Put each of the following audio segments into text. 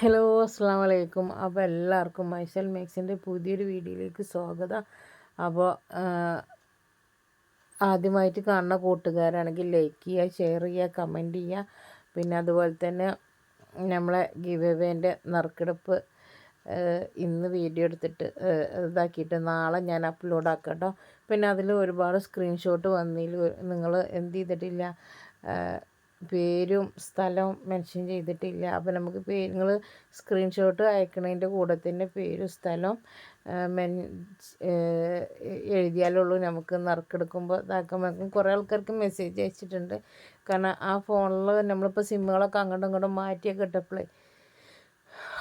Hello അസ്സാം വലൈക്കും അപ്പോൾ എല്ലാവർക്കും മൈസൽ മേക്സിന്റെ പുതിയൊരു വീഡിയോയിലേക്ക് സ്വാഗതം. അപ്പോൾ ആദ്യമായിട്ട് കാണുന്ന കൂട്ടുകാരാണെങ്കിൽ ലൈക്ക് ചെയ്യുക ഷെയർ ചെയ്യുക കമന്റ് ചെയ്യുക. പിന്നെ അതുപോലെ തന്നെ നമ്മളെ ഗിവ് എവേന്റെ നറുക്കെടുപ്പ് ഇന്ന് വീഡിയോ എടുത്തിട്ട് ഇതാക്കിയിട്ട് നാളെ ഞാൻ അപ്ലോഡ് ആക്കാം കേട്ടോ പിന്നെ അതിൽ ഒരുപാട് സ്ക്രീൻഷോട്ട് വന്നതിൽ നിങ്ങൾ എന്ത് ചെയ്തിട്ടില്ല? പേരും സ്ഥലവും മെൻഷൻ ചെയ്തിട്ടില്ല. അപ്പോൾ നമുക്ക് പേര് നിങ്ങൾ സ്ക്രീൻഷോട്ട് അയക്കണതിന്റെ കൂടെ തന്നെ പേരും സ്ഥലവും മെൻ എഴുതിയാലുള്ളൂ. നമുക്ക് നറുക്കെടുക്കുമ്പോൾ ഇതാക്കാൻ കുറേ ആൾക്കാർക്ക് മെസ്സേജ് അയച്ചിട്ടുണ്ട്. കാരണം ആ ഫോണിൽ നമ്മളിപ്പോൾ സിമ്മുകളൊക്കെ അങ്ങോട്ടും ഇങ്ങോട്ടും മാറ്റിയൊക്കെ ഇട്ടപ്പോഴേ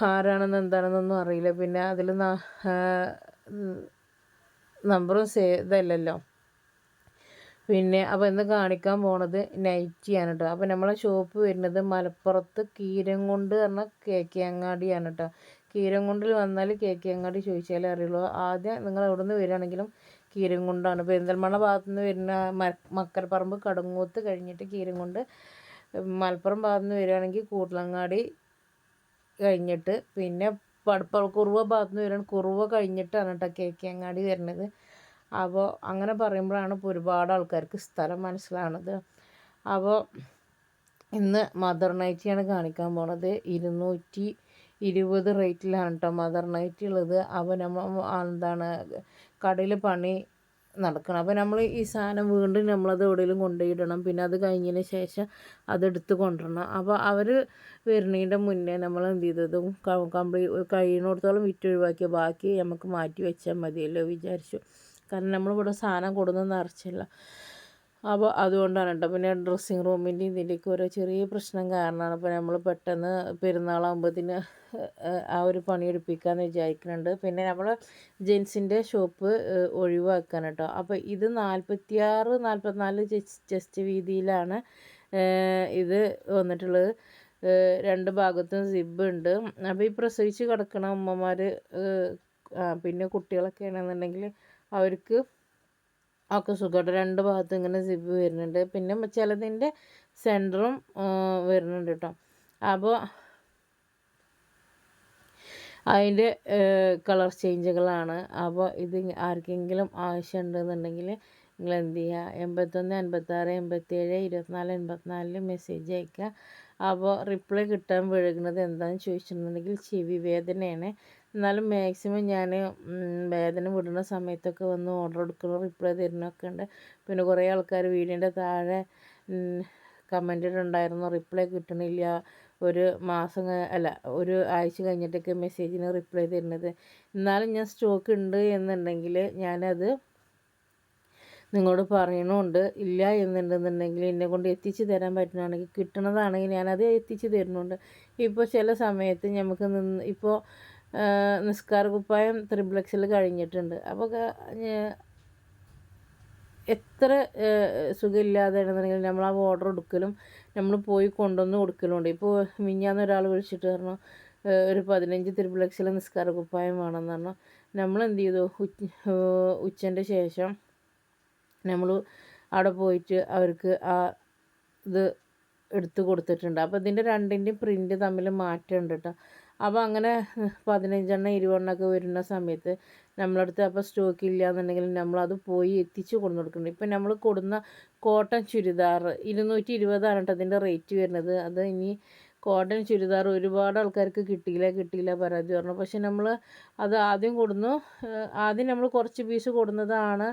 ആരാണെന്ന് എന്താണെന്നൊന്നും അറിയില്ല. പിന്നെ അതിൽ നമ്പറും സേ ഇതല്ലല്ലോ. പിന്നെ അപ്പോൾ ഇന്ന് കാണിക്കാൻ പോണത് നൈറ്റിയാണ് കേട്ടോ അപ്പോൾ നമ്മളെ ഷോപ്പ് വരുന്നത് മലപ്പുറത്ത് കീരംകൊണ്ട് പറഞ്ഞ കേക്കിയങ്ങാടിയാണ് കേട്ടോ കീരംകൊണ്ടിൽ വന്നാൽ കേക്കിയങ്ങാടി ചോദിച്ചാലേ അറിയുള്ളൂ. ആദ്യം നിങ്ങൾ എവിടെ നിന്ന് വരികയാണെങ്കിലും കീരംകൊണ്ടാണ്. പെരിന്തൽമണ്ണ ഭാഗത്തു നിന്ന് വരുന്ന മക്കരപ്പറമ്പ് കടങ്ങൂത്ത് കഴിഞ്ഞിട്ട് കീരംകൊണ്ട് മലപ്പുറം ഭാഗത്തു നിന്ന് വരികയാണെങ്കിൽ കൂട്ടലങ്ങാടി കഴിഞ്ഞിട്ട് പിന്നെ പടപ്പ കുറുവ ഭാഗത്തു നിന്ന് വരികയാണെങ്കിൽ കുറുവ കഴിഞ്ഞിട്ടാണ് കേട്ടോ കേക്കിയങ്ങാടി വരുന്നത്. അപ്പോൾ അങ്ങനെ പറയുമ്പോഴാണ് ഇപ്പോൾ ഒരുപാട് ആൾക്കാർക്ക് സ്ഥലം മനസ്സിലാവുന്നത് അപ്പോൾ ഇന്ന് മദർ നൈറ്റിയാണ് കാണിക്കാൻ പോണത്. ഇരുന്നൂറ്റി ഇരുപത് റേറ്റിലാണ് കേട്ടോ മദർ നൈറ്റ് ഉള്ളത്. അപ്പോൾ നമ്മൾ എന്താണ് കടയിൽ പണി നടക്കണം. അപ്പോൾ നമ്മൾ ഈ സാധനം വീണ്ടും നമ്മളത് എവിടെയെങ്കിലും കൊണ്ടുപോയിടണം. പിന്നെ അത് കഴിഞ്ഞതിന് ശേഷം അതെടുത്ത് കൊണ്ടുവരണം. അപ്പോൾ അവർ വരുന്നതിന്റെ മുന്നേ നമ്മൾ എന്ത് ചെയ്തതും? കംപ്ലീറ്റ് കഴിയുന്നിടത്തോളം വിറ്റൊഴിവാക്കിയ ബാക്കി നമുക്ക് മാറ്റി വെച്ചാൽ മതിയല്ലോ വിചാരിച്ചു. കാരണം നമ്മളിവിടെ സാധനം കൊടുന്ന് നിറച്ചില്ല അപ്പോൾ അതുകൊണ്ടാണ് കേട്ടോ. പിന്നെ ഡ്രസ്സിങ് റൂമിന്റെ ഇതിന്റെയൊക്കെ ഓരോ ചെറിയ പ്രശ്നം കാരണമാണ്. അപ്പോൾ നമ്മൾ പെട്ടെന്ന് പെരുന്നാളാകുമ്പോഴത്തേന് ആ ഒരു പണി എടുപ്പിക്കാമെന്ന് വിചാരിക്കുന്നുണ്ട്. പിന്നെ നമ്മൾ ജെൻസിന്റെ ഷോപ്പ് ഒഴിവാക്കാൻ കേട്ടോ. അപ്പോൾ ഇത് നാൽപ്പത്തിയാറ് നാൽപ്പത്തിനാല് ചെസ്റ്റ് വീതിയിലാണ് ഇത് വന്നിട്ടുള്ളത്. രണ്ട് ഭാഗത്തും സിബ് ഉണ്ട്. അപ്പോൾ ഈ പ്രസവിച്ച് കിടക്കണ അമ്മമാർ പിന്നെ കുട്ടികളൊക്കെ ആണെന്നുണ്ടെങ്കിൽ അവർക്ക് ഒക്കെ സുഖമായിട്ട് രണ്ട് ഭാഗത്തും ഇങ്ങനെ സിബ് വരുന്നുണ്ട്. പിന്നെ ചിലതിന്റെ സെന്ററും വരുന്നുണ്ട് കേട്ടോ. അപ്പോൾ അതിന്റെ കളർ ചേഞ്ചുകളാണ് അപ്പോൾ ഇത് ആർക്കെങ്കിലും ആവശ്യമുണ്ടെന്നുണ്ടെങ്കിൽ നിങ്ങൾ എന്ത് ചെയ്യുക? എൺപത്തൊന്ന് എൺപത്താറ് എൺപത്തേഴ് ഇരുപത്തിനാല് എൺപത്തിനാലിൽ മെസ്സേജ് അയക്കുക. അപ്പോൾ റിപ്ലൈ കിട്ടാൻ വഴുകുന്നത് എന്താണെന്ന് ചോദിച്ചിട്ടുണ്ടെങ്കിൽ ചെവി വേദനയാണ്. എന്നാലും മാക്സിമം ഞാൻ വേദന വിടുന്ന സമയത്തൊക്കെ വന്ന് ഓർഡർ എടുക്കണം റിപ്ലൈ തരുന്നൊക്കെ ഉണ്ട് പിന്നെ കുറേ ആൾക്കാർ വീടിന്റെ താഴെ കമന്റ് ഉണ്ടായിരുന്നു റിപ്ലൈ കിട്ടണില്ല. ഒരു മാസം അല്ല ഒരു ആഴ്ച കഴിഞ്ഞിട്ടൊക്കെ മെസ്സേജിന് റിപ്ലൈ തരുന്നത്. എന്നാലും ഞാൻ സ്റ്റോക്ക് ഉണ്ട് എന്നുണ്ടെങ്കിൽ ഞാനത് നിങ്ങളോട് പറയണമുണ്ട് ഇല്ല എന്നുണ്ടെന്നുണ്ടെങ്കിൽ എന്നെ കൊണ്ട് എത്തിച്ചു തരാൻ പറ്റുന്നതാണെങ്കിൽ കിട്ടണതാണെങ്കിൽ ഞാനത് എത്തിച്ചു തരുന്നുണ്ട്. ഇപ്പോൾ ചില സമയത്ത് നമുക്ക് നിന്ന് ഇപ്പോൾ നിസ്കാര കുപ്പായം ത്രിപ്ലക്സിൽ കഴിഞ്ഞിട്ടുണ്ട്. അപ്പോൾ എത്ര സുഖമില്ലാതെയാണെന്നുണ്ടെങ്കിൽ നമ്മൾ ആ ഓർഡർ എടുക്കലും നമ്മൾ പോയി കൊണ്ടുവന്ന് കൊടുക്കലുണ്ട് ഇപ്പോൾ മിഞ്ഞാന്ന് ഒരാൾ വിളിച്ചിട്ട് പറഞ്ഞു ഒരു പതിനഞ്ച് ത്രിപ്ലക്സിലെ നിസ്കാര കുപ്പായം വേണമെന്ന് പറഞ്ഞു. നമ്മൾ എന്ത് ചെയ്തു? ഉച്ചന്റെ ശേഷം നമ്മൾ അവിടെ പോയിട്ട് അവർക്ക് ആ ഇത് എടുത്തു കൊടുത്തിട്ടുണ്ട്. അപ്പോൾ ഇതിന്റെ രണ്ടിന്റെയും പ്രിന്റ് തമ്മിൽ മാറ്റമുണ്ട് കേട്ടോ അപ്പോൾ അങ്ങനെ പതിനഞ്ചെണ്ണം ഇരുപതെണ്ണമൊക്കെ വരുന്ന സമയത്ത് നമ്മളടുത്ത് അപ്പോൾ സ്റ്റോക്ക് ഇല്ല എന്നുണ്ടെങ്കിൽ നമ്മളത് പോയി എത്തിച്ച് കൊണ്ടു കൊടുക്കുന്നുണ്ട് ഇപ്പം നമ്മൾ കൊടുന്ന കോട്ടൺ ചുരിദാർ ഇരുന്നൂറ്റി ഇരുപതാണ് കേട്ടോ അതിന്റെ റേറ്റ് വരുന്നത്. അത് ഇനി കോട്ടൺ ചുരിദാർ ഒരുപാട് ആൾക്കാർക്ക് കിട്ടിയില്ല കിട്ടിയില്ല പരാതി പറഞ്ഞു. പക്ഷെ നമ്മൾ അത് ആദ്യം കൊടുന്നു. ആദ്യം നമ്മൾ കുറച്ച് പീസ് കൊടുന്നതാണ്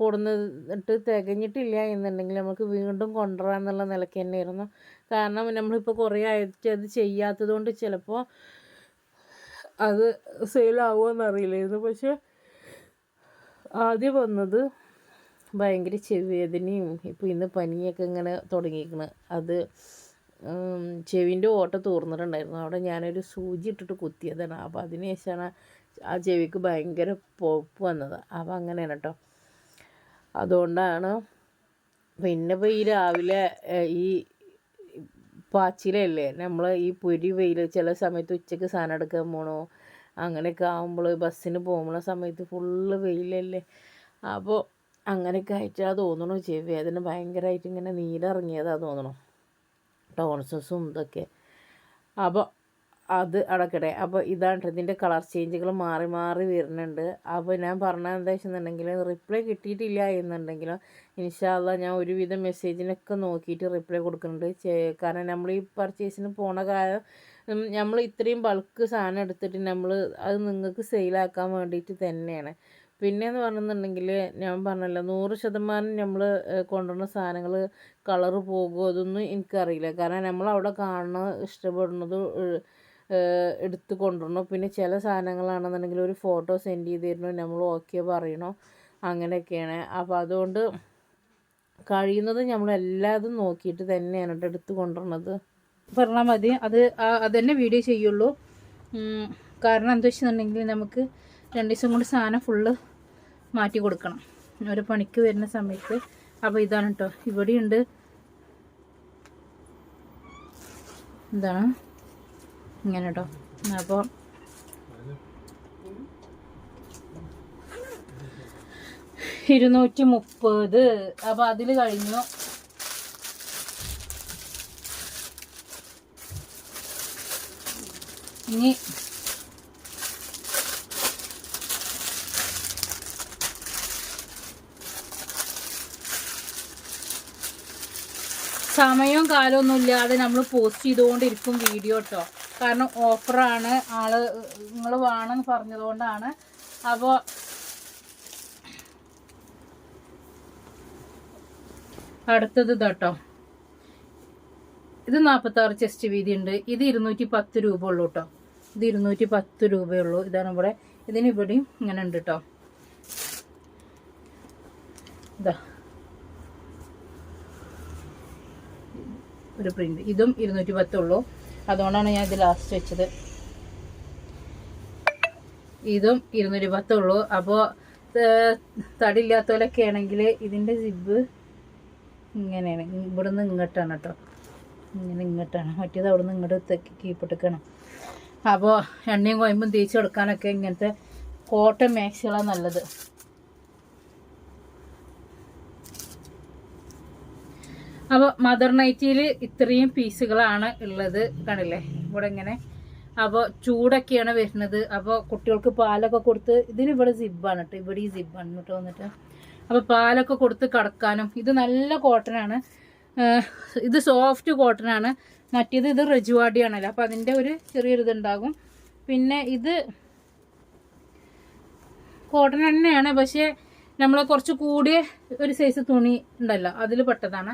കൊടുന്നിട്ട് തികഞ്ഞിട്ടില്ല എന്നുണ്ടെങ്കിൽ നമുക്ക് വീണ്ടും കൊണ്ടുവരാമെന്നുള്ള നിലയ്ക്ക് തന്നെയായിരുന്നു. കാരണം നമ്മളിപ്പോൾ കുറേ ആയിട്ട് അത് ചെയ്യാത്തത് കൊണ്ട് ചിലപ്പോൾ അത് സെയിലാവുമോ അറിയില്ലായിരുന്നു പക്ഷെ ആദ്യം വന്നത് ഭയങ്കര ചെവിവേദനയും ഇപ്പോൾ ഇന്ന് പനിയൊക്കെ ഇങ്ങനെ തുടങ്ങിയിരിക്കണം അത് ചെവിന്റെ ഓട്ട തോർന്നിട്ടുണ്ടായിരുന്നു. അവിടെ ഞാനൊരു സൂചി ഇട്ടിട്ട് കുത്തിയതാണ്. അപ്പോൾ അതിന് ശേഷമാണ് ആ ചെവിക്ക് ഭയങ്കര പോപ്പ് വന്നത്. അപ്പോൾ അങ്ങനെയാണ് കേട്ടോ അതുകൊണ്ടാണ് പിന്നെ ഇപ്പോൾ ഈ രാവിലെ ഈ പാച്ചിലല്ലേ? നമ്മൾ ഈ പൊരി വെയിൽ ചില സമയത്ത് ഉച്ചയ്ക്ക് സാധനം എടുക്കാൻ പോകണോ അങ്ങനെയൊക്കെ ആകുമ്പോൾ ബസ്സിന് പോകുന്ന സമയത്ത് ഫുള്ള് വെയിലല്ലേ? അപ്പോൾ അങ്ങനെയൊക്കെ ആയിട്ടാണ് തോന്നണു. ചെവി അതിന് ഭയങ്കരമായിട്ട് ഇങ്ങനെ നീരിറങ്ങിയതാണ് തോന്നണം. ടോൺസസും ഇതൊക്കെ. അപ്പോൾ അത് അടക്കട്ടെ. അപ്പോൾ ഇതാണ് ഇതിന്റെ കളർ ചേഞ്ചുകൾ മാറി മാറി വരുന്നുണ്ട്. അപ്പോൾ ഞാൻ പറഞ്ഞത് എന്താ വെച്ചെന്നുണ്ടെങ്കിൽ റിപ്ലൈ കിട്ടിയിട്ടില്ല എന്നുണ്ടെങ്കിൽ ഇൻഷാല്ല ഞാൻ ഒരുവിധം മെസ്സേജിനൊക്കെ നോക്കിയിട്ട് റിപ്ലൈ കൊടുക്കുന്നുണ്ട്. കാരണം നമ്മൾ ഈ പർച്ചേസിന് പോണ കാലം നമ്മൾ ഇത്രയും ബൾക്ക് സാധനം എടുത്തിട്ട് നമ്മൾ അത് നിങ്ങൾക്ക് സെയിലാക്കാൻ വേണ്ടിയിട്ട് തന്നെയാണ്. പിന്നെയെന്ന് പറഞ്ഞെന്നുണ്ടെങ്കിൽ ഞാൻ പറഞ്ഞല്ലോ നൂറ് ശതമാനം നമ്മൾ കൊണ്ടുവരുന്ന സാധനങ്ങൾ കളറ് പോകുമോ അതൊന്നും എനിക്കറിയില്ല. കാരണം നമ്മൾ അവിടെ കാണുന്ന ഇഷ്ടപ്പെടുന്നത് എടുത്ത് കൊണ്ടുവരണം പിന്നെ ചില സാധനങ്ങളാണെന്നുണ്ടെങ്കിൽ ഒരു ഫോട്ടോ സെൻഡ് ചെയ്ത് തരണോ നമ്മൾ ഓക്കെ പറയണോ? അങ്ങനെയൊക്കെയാണ്. അപ്പോൾ അതുകൊണ്ട് കഴിയുന്നത് നമ്മൾ എല്ലാതും നോക്കിയിട്ട് തന്നെയാണ് കേട്ടോ എടുത്ത് കൊണ്ടുവരണത് പറഞ്ഞാൽ മതി. അത് അതന്നെ അത് തന്നെ വീഡിയോ ചെയ്യുള്ളൂ. കാരണം എന്താ വെച്ചിട്ടുണ്ടെങ്കിൽ നമുക്ക് രണ്ട് ദിവസം കൊണ്ട് സാധനം ഫുള്ള് മാറ്റി കൊടുക്കണം. ഒരു പണിക്ക് വരുന്ന സമയത്ത്. അപ്പോൾ ഇതാണ് കേട്ടോ. ഇവിടെയുണ്ട്. എന്താണ് ഇങ്ങനെ കേട്ടോ അപ്പോൾ ഇരുന്നൂറ്റി മുപ്പത് അപ്പോൾ അതിൽ കഴിഞ്ഞു. ഇനി സമയവും കാലമൊന്നും ഇല്ലാതെ നമ്മൾ പോസ്റ്റ് ചെയ്തുകൊണ്ടിരിക്കും വീഡിയോ കേട്ടോ കാരണം ഓഫറാണ്. ആൾ നിങ്ങൾ വേണമെന്ന് പറഞ്ഞതുകൊണ്ടാണ്. അപ്പോൾ അടുത്തത് ഇതാട്ടോ ഇത് നാൽപ്പത്താറ് ചെസ്റ്റ് വീതി ഉണ്ട് ഇത് ഇരുന്നൂറ്റി പത്ത് രൂപ ഉള്ളൂ കേട്ടോ ഇത് ഇരുന്നൂറ്റി പത്ത് രൂപയുള്ളൂ ഇതാണ് ഇവിടെ. ഇതിന് ഇവിടെയും ഇങ്ങനെ ഉണ്ട് കേട്ടോ ഇതാ. ഒരു പ്രിന്റ്. ഇതും ഇരുന്നൂറ്റി പത്തുള്ളൂ അതുകൊണ്ടാണ് ഞാൻ ഇത് ലാസ്റ്റ് വെച്ചത്. ഇതും ഇരുന്നൂറ്റി പത്തുള്ളൂ അപ്പോൾ തടിയില്ലാത്തവരൊക്കെ ആണെങ്കിൽ ഇതിന്റെ സിബ് ഇങ്ങനെയാണ്. ഇവിടുന്ന് ഇങ്ങോട്ടാണ് കേട്ടോ. ഇങ്ങനെ ഇങ്ങോട്ടാണ്. മറ്റേത് അവിടെ നിന്ന് ഇങ്ങോട്ട് കീപ്പിട്ടിക്കണം അപ്പോൾ എണ്ണയും കോയമ്പും തേച്ച് കൊടുക്കാനൊക്കെ ഇങ്ങനത്തെ കോട്ടൺ മാക്സികളാണ് നല്ലത്. അപ്പോൾ മദർ നൈറ്റിയിൽ ഇത്രയും പീസുകളാണ് ഉള്ളത്. കണ്ടില്ലേ? ഇവിടെ ഇങ്ങനെ. അപ്പോൾ ചൂടൊക്കെയാണ് വരുന്നത്. അപ്പോൾ കുട്ടികൾക്ക് പാലൊക്കെ കൊടുത്ത് ഇതിന് ഇവിടെ സിബാണ് കേട്ടോ ഇവിടെ ഈ സിബാണ് കേട്ടോ വന്നിട്ട്. അപ്പോൾ പാലൊക്കെ കൊടുത്ത് കടക്കാനും. ഇത് നല്ല കോട്ടനാണ് ഇത് സോഫ്റ്റ് കോട്ടനാണ് മറ്റേത് ഇത് റജുവാടിയാണല്ലോ അപ്പോൾ അതിന്റെ ഒരു ചെറിയൊരു ഇതുണ്ടാകും പിന്നെ ഇത് കോട്ടൺ തന്നെയാണ് പക്ഷേ നമ്മൾ കുറച്ച് കൂടിയ ഒരു സൈസ് തുണി ഉണ്ടല്ലോ. അതിൽ പെട്ടതാണ്.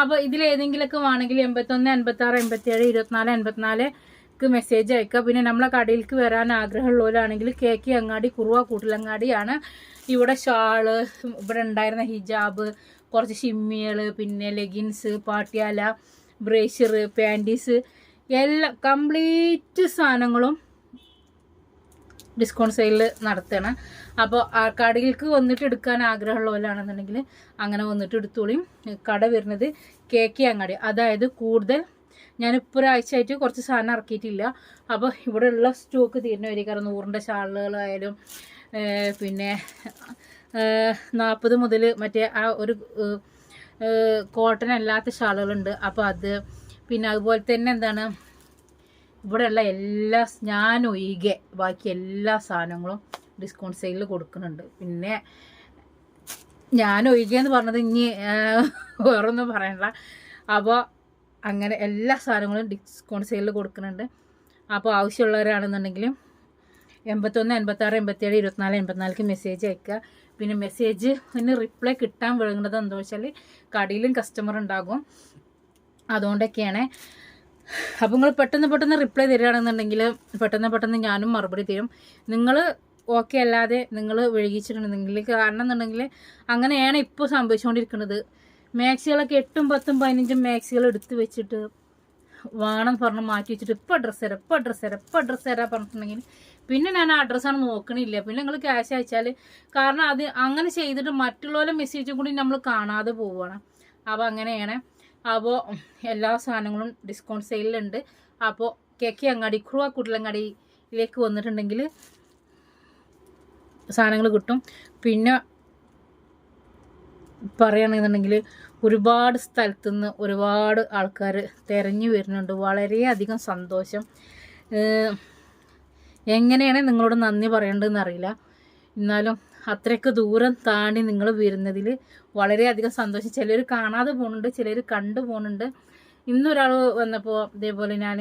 അപ്പോൾ ഇതിൽ ഏതെങ്കിലുമൊക്കെ വേണമെങ്കിൽ എൺപത്തൊന്ന് എൺപത്തി ഏഴ് ഇരുപത്തിനാല് എൺപത്തിനാലേക്ക് മെസ്സേജ് അയക്കുക. പിന്നെ നമ്മളെ കടയിലേക്ക് വരാൻ ആഗ്രഹമുള്ളവരാണെങ്കിൽ കെ കെ അങ്ങാടി കുറുവ കൂട്ടിലങ്ങാടിയാണ്. ഇവിടെ ഷാൾ ഇവിടെ ഉണ്ടായിരുന്ന ഹിജാബ് കുറച്ച് ഷിമ്മികൾ പിന്നെ ലെഗിൻസ് പാട്ട്യാല ബ്രേഷർ പാന്റീസ് എല്ലാ കംപ്ലീറ്റ് സാധനങ്ങളും ഡിസ്കൗണ്ട് സെയിൽ നടത്തണം. അപ്പോൾ ആ കടയിലേക്ക് വന്നിട്ട് എടുക്കാൻ ആഗ്രഹമുള്ളവരാണെന്നുണ്ടെങ്കിൽ അങ്ങനെ വന്നിട്ട് എടുത്തോളിയും കട വരുന്നത് കെ കെ അങ്ങാടി. അതായത് കൂടുതൽ ഞാനിപ്പോൾ ഒരാഴ്ചയായിട്ട് കുറച്ച് സാധനം ഇറക്കിയിട്ടില്ല. അപ്പോൾ ഇവിടെയുള്ള സ്റ്റോക്ക് തീരുന്ന വരിക കാരണം നൂറിന്റെ ഷാളുകളായാലും പിന്നെ നാൽപ്പത് മുതൽ മറ്റേ ആ ഒരു കോട്ടൺ അല്ലാത്ത ഷാളുകളുണ്ട്. അപ്പോൾ അത് പിന്നെ അതുപോലെ തന്നെ എന്താണ് ഇവിടെയുള്ള എല്ലാ ഞാൻ ഒഴികെ ബാക്കി എല്ലാ സാധനങ്ങളും ഡിസ്കൗണ്ട് സെയിലിൽ കൊടുക്കുന്നുണ്ട്. പിന്നെ ഞാൻ ഒഴികെ എന്ന് പറഞ്ഞത് ഇനി വേറൊന്നും പറയണ്ട. അപ്പോൾ അങ്ങനെ എല്ലാ സാധനങ്ങളും ഡിസ്കൗണ്ട് സെയിലിൽ കൊടുക്കുന്നുണ്ട്. അപ്പോൾ ആവശ്യമുള്ളവരാണെന്നുണ്ടെങ്കിൽ എൺപത്തൊന്ന് എൺപത്താറ് എൺപത്തേഴ് ഇരുപത്തിനാല് എൺപത്തിനാലിക്ക് മെസ്സേജ് അയക്കുക. പിന്നെ മെസ്സേജ് പിന്നെ റിപ്ലൈ കിട്ടാൻ വിളങ്ങുന്നത് എന്താ വെച്ചാൽ കടയിലും കസ്റ്റമർ ഉണ്ടാകും. അതുകൊണ്ടൊക്കെയാണ് അപ്പോൾ നിങ്ങൾ പെട്ടെന്ന് പെട്ടെന്ന് റിപ്ലൈ തരികയാണെന്നുണ്ടെങ്കിൽ പെട്ടെന്ന് പെട്ടെന്ന് ഞാനും മറുപടി തരും. നിങ്ങൾ ഓക്കെ അല്ലാതെ നിങ്ങൾ വൈകിച്ചിട്ടുണ്ടെങ്കിൽ കാരണം എന്നുണ്ടെങ്കിൽ അങ്ങനെയാണ് ഇപ്പോൾ സംഭവിച്ചുകൊണ്ടിരിക്കുന്നത് മാക്സികളൊക്കെ എട്ടും പത്തും പതിനഞ്ചും മാക്സികൾ എടുത്തു വെച്ചിട്ട് വേണം പറഞ്ഞ് മാറ്റി വെച്ചിട്ട് ഇപ്പോൾ അഡ്രസ്സ് തരാം ഇപ്പം ഡ്രസ്സ് തരാം ഇപ്പം ഡ്രസ്സ് തരാം പറഞ്ഞിട്ടുണ്ടെങ്കിൽ പിന്നെ ഞാൻ ആ ഡ്രസ്സാണ് നോക്കണില്ല. പിന്നെ നിങ്ങൾ ക്യാഷ് അയച്ചാൽ കാരണം അത് അങ്ങനെ ചെയ്തിട്ട് മറ്റുള്ളവരെ മെസ്സേജും കൂടി നമ്മൾ കാണാതെ പോവുകയാണ് അപ്പോൾ അങ്ങനെയാണ്. അപ്പോൾ എല്ലാ സാധനങ്ങളും ഡിസ്കൗണ്ട് സെയിലുണ്ട് അപ്പോൾ കേക്ക് അങ്ങാടി ക്രുവ കുട്ടിലങ്ങാടിയിലേക്ക് വന്നിട്ടുണ്ടെങ്കിൽ സാധനങ്ങൾ കിട്ടും. പിന്നെ പറയുകയാണെന്നുണ്ടെങ്കിൽ ഒരുപാട് സ്ഥലത്തുനിന്ന് ഒരുപാട് ആൾക്കാർ തിരഞ്ഞു വരുന്നുണ്ട്. വളരെയധികം സന്തോഷം. എങ്ങനെയാണ് നിങ്ങളോട് നന്ദി പറയേണ്ടതെന്ന് അറിയില്ല. എന്നാലും അത്രയ്ക്ക് ദൂരം താണ്ടി നിങ്ങൾ വരുന്നതിൽ വളരെയധികം സന്തോഷം. ചിലർ കാണാതെ പോകുന്നുണ്ട് ചിലർ കണ്ടു പോകുന്നുണ്ട് ഇന്നൊരാൾ വന്നപ്പോൾ ഇതേപോലെ ഞാൻ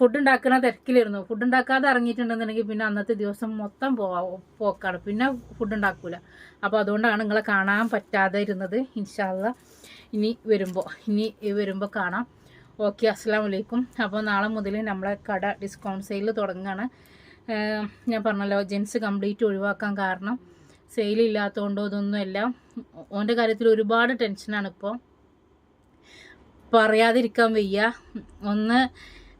ഫുഡ് ഉണ്ടാക്കുന്ന തിരക്കിലിരുന്നു ഫുഡ് ഉണ്ടാക്കാതെ ഇറങ്ങിയിട്ടുണ്ടെന്നുണ്ടെങ്കിൽ പിന്നെ അന്നത്തെ ദിവസം മൊത്തം പോവാ പോക്കാണ്. പിന്നെ ഫുഡ് ഉണ്ടാക്കൂല. അപ്പോൾ അതുകൊണ്ടാണ് നിങ്ങളെ കാണാൻ പറ്റാതെ ഇരുന്നത്. ഇൻഷാല്ല ഇനി വരുമ്പോൾ ഇനി വരുമ്പോൾ കാണാം. ഓക്കെ അസ്സാം വലൈക്കും അപ്പോൾ നാളെ മുതൽ നമ്മളെ കട ഡിസ്കൗണ്ട് സെയിൽ തുടങ്ങുകയാണ് ഞാൻ പറഞ്ഞല്ലോ ജെൻസ് കംപ്ലീറ്റ് ഒഴിവാക്കാൻ കാരണം സെയിലില്ലാത്തതുകൊണ്ടോ ഇതൊന്നുമല്ല. ഓന്റെ കാര്യത്തിൽ ഒരുപാട് ടെൻഷനാണ് ഇപ്പോൾ പറയാതിരിക്കാൻ വയ്യ. ഒന്ന്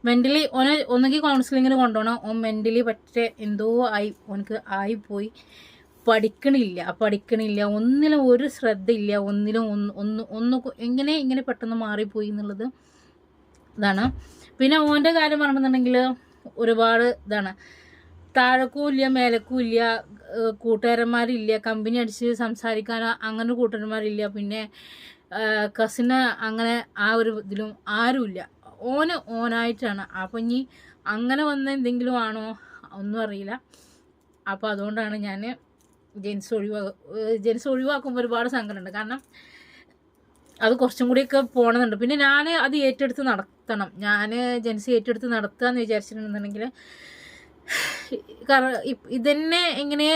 മെന്റലി ഓനെ ഒന്നുകിൽ കൗൺസിലിങ്ങിന് കൊണ്ടുപോകണം ഓൻ മെന്റലി പറ്റേ എന്തോ ആയി ഓനക്ക് ആയിപ്പോയി പഠിക്കണില്ല പഠിക്കണില്ല. ഒന്നിലും ഒരു ശ്രദ്ധയില്ല. ഒന്നിലും ഒന്ന് ഒന്ന് ഒന്ന് എങ്ങനെ ഇങ്ങനെ പെട്ടെന്ന് മാറിപ്പോയി എന്നുള്ളത് ഇതാണ്. പിന്നെ ഓന്റെ കാര്യം പറഞ്ഞിട്ടുണ്ടെങ്കിൽ ഒരുപാട് ഇതാണ്. താഴേക്കും മേലക്കൂല്ല കൂട്ടുകാരന്മാരില്ല കമ്പനി അടിച്ച് സംസാരിക്കാൻ അങ്ങനെ കൂട്ടുകാരന്മാരില്ല. പിന്നെ കസിന് അങ്ങനെ ആ ഒരു ഇതിലും ആരുമില്ല ഓന് ഓനായിട്ടാണ്. അപ്പം ഇനി അങ്ങനെ വന്ന എന്തെങ്കിലും ആണോ ഒന്നും അറിയില്ല. അപ്പോൾ അതുകൊണ്ടാണ് ഞാൻ ജെൻസ് ഒഴിവാ ജെൻസ് ഒഴിവാക്കുമ്പോൾ ഒരുപാട് സങ്കടമുണ്ട്. കാരണം അത് കുറച്ചും കൂടിയൊക്കെ പോകണമെന്നുണ്ട് പിന്നെ ഞാൻ അത് ഏറ്റെടുത്ത് നടത്തണം. ഞാൻ ജെൻസ് ഏറ്റെടുത്ത് നടത്തുക എന്ന് വിചാരിച്ചിട്ടുണ്ടെന്നുണ്ടെങ്കിൽ ഇതന്നെ എങ്ങനെ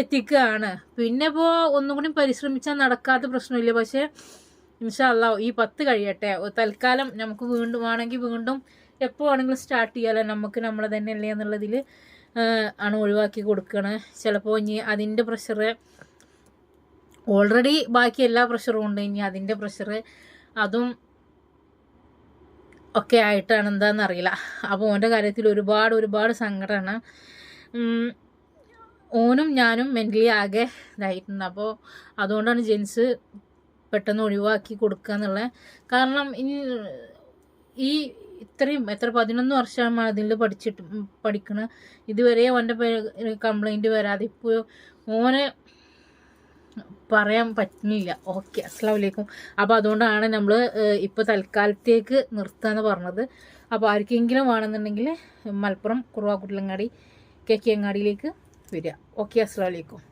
എത്തിക്കുകയാണ് പിന്നെ ഇപ്പോൾ ഒന്നും കൂടി പരിശ്രമിച്ചാൽ നടക്കാത്ത പ്രശ്നമില്ല. പക്ഷേ ഇൻഷാല്ല ഈ പത്ത് കഴിയട്ടെ. തൽക്കാലം നമുക്ക് വീണ്ടും ആണെങ്കിൽ വീണ്ടും എപ്പോൾ ആണെങ്കിലും സ്റ്റാർട്ട് ചെയ്യാലോ. നമുക്ക് നമ്മളെ തന്നെ അല്ലേ എന്നുള്ളതിൽ ആണ് ഒഴിവാക്കി കൊടുക്കണേ. ചിലപ്പോൾ ഇനി അതിന്റെ പ്രഷർ ഓൾറെഡി ബാക്കി എല്ലാ പ്രഷറും ഉണ്ട്. ഇനി അതിന്റെ പ്രഷർ അതും ഒക്കെ ആയിട്ടാണ് എന്താണെന്ന് അറിയില്ല. അപ്പോൾ ഓന്റെ കാര്യത്തിൽ ഒരുപാട് ഒരുപാട് സങ്കടമാണ് ഓനും ഞാനും മെന്റലി ആകെ ഇതായിട്ടുണ്ട്. അപ്പോൾ അതുകൊണ്ടാണ് ജെൻസ് പെട്ടെന്ന് ഒഴിവാക്കി കൊടുക്കുക എന്നുള്ളത് കാരണം ഇനി ഈ ഇത്രയും എത്ര പതിനൊന്ന് വർഷമാണ് അതിൽ പഠിച്ചിട്ട് പഠിക്കണ. ഇതുവരെ ഓന്റെ കംപ്ലൈന്റ് വരാതെ ഇപ്പോൾ ഓന് പറയാൻ പറ്റുന്നില്ല. ഓക്കെ അസ്സാം വലൈക്കും അപ്പോൾ അതുകൊണ്ടാണ് നമ്മൾ ഇപ്പോൾ തൽക്കാലത്തേക്ക് നിർത്തുകയെന്ന് പറഞ്ഞത്. അപ്പോൾ ആർക്കെങ്കിലും വേണമെന്നുണ്ടെങ്കിൽ മലപ്പുറം കുറുവാക്കുട്ടിലങ്ങാടി കെ കെ അങ്ങാടിയിലേക്ക് വരിക. ഓക്കെ അസ്സാം വലൈക്കും